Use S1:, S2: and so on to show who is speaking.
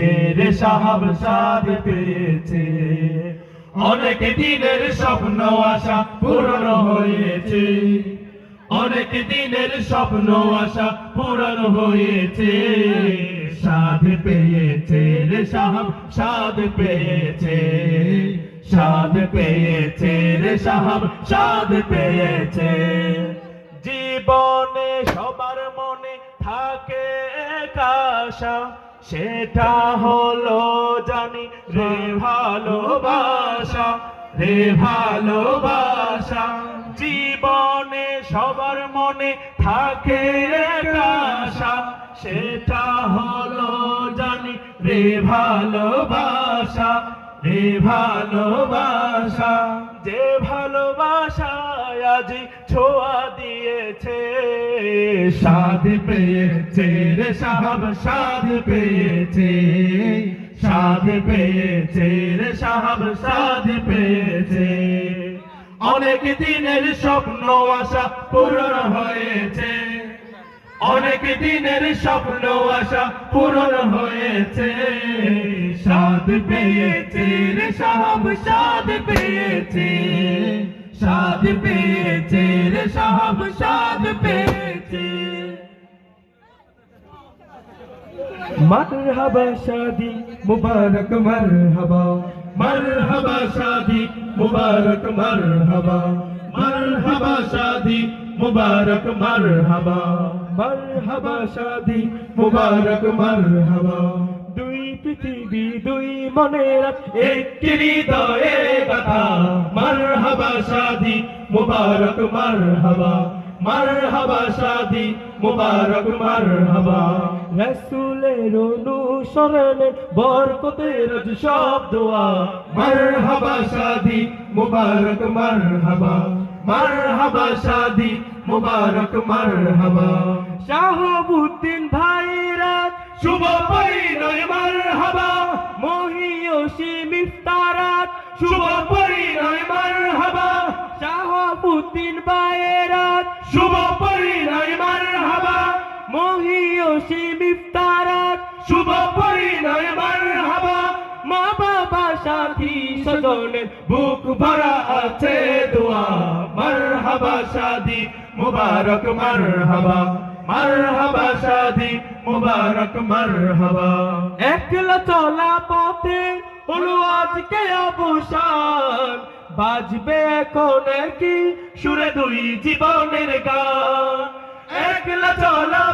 S1: পেয়েছে সাহাব সাদ পেয়েছে। অনেক দিনের স্বপ্ন আশা পূরণ হয়েছে। অনেক দিনের স্বপ্ন আশা পূরণ হয়েছে। সাধ পেয়েছে রে সাহাব সাধ পেয়েছে। সাধ পেয়েছে রে সাহাব সাধ পেয়েছে। জীবনে সবার মনে থাকে এক আশা। সেটা হলো জানি রে ভালোবাসা রে ভালোবাসা। জীবনে সবার মনে থাকে আশা, সেটা হলো জানি রে ভালোবাসা রে ভালোবাসা। যে ভালোবাসায় আজ ছোঁয়া দিয়েছে। সাধ পেয়েছে রে সাহাব, সাধ পেয়েছে। সাধ পেয়েছে রে সাহাব, সাধ পেয়েছে। অনেক দিনের স্বপ্ন আশা পূরণ হয়েছে। অনেক দিনের স্বপ্ন আশা পূরণ হয়েছে। সাদ পেয়েছে রে সাহাব সাদ পেয়েছে। স্বাদ পেয়েছে রে সব স্বাদ পেয়েছে।
S2: মারহাবা শাদি মুবারক মারহাবা।
S1: মারহাবা শাদি মুবারক মারহাবা। মারহাবা শাদি মুবারক মারহাবা।
S2: মারহাবা শাদি
S1: মুবারক
S2: মারহাবা। পৃথিবী দুই মনের,
S1: একটি হৃদয়ে কথা। মরহবা শাদি, মুবারক মরহবা। মরহবা শাদি, মুবারক মরহবা।
S2: রসুলের অনুসরণে বরকতের সব দোয়া।
S1: মরহবা শাদি, মুবারক মরহবা। মরহবা শাদি, মুবারক মরহবা।
S2: শাহাবুদ্দিন ভাইরাত
S1: শুভ পরিণয় মরহবা। শুভ পরিণয় মরহবা।
S2: শাহাবুদ্দিন ভাইরাত
S1: শুভ পরিণয় মরহবা।
S2: মহিয়সী মিফতারাত।
S1: শুভ পরিণয় মরহবা।
S2: মা বাবা সাথী স্বজনের
S1: বুক ভরা আছে দোয়া। মরহবা শাদি মুবারক মরহবা। মরহবা শাদি মুবারক মরহবা।
S2: একলা চলা পথে হলো আজকে অবসান। বাজবে এখন কি
S1: সুরে দুই জীবনের গান। একলা চলা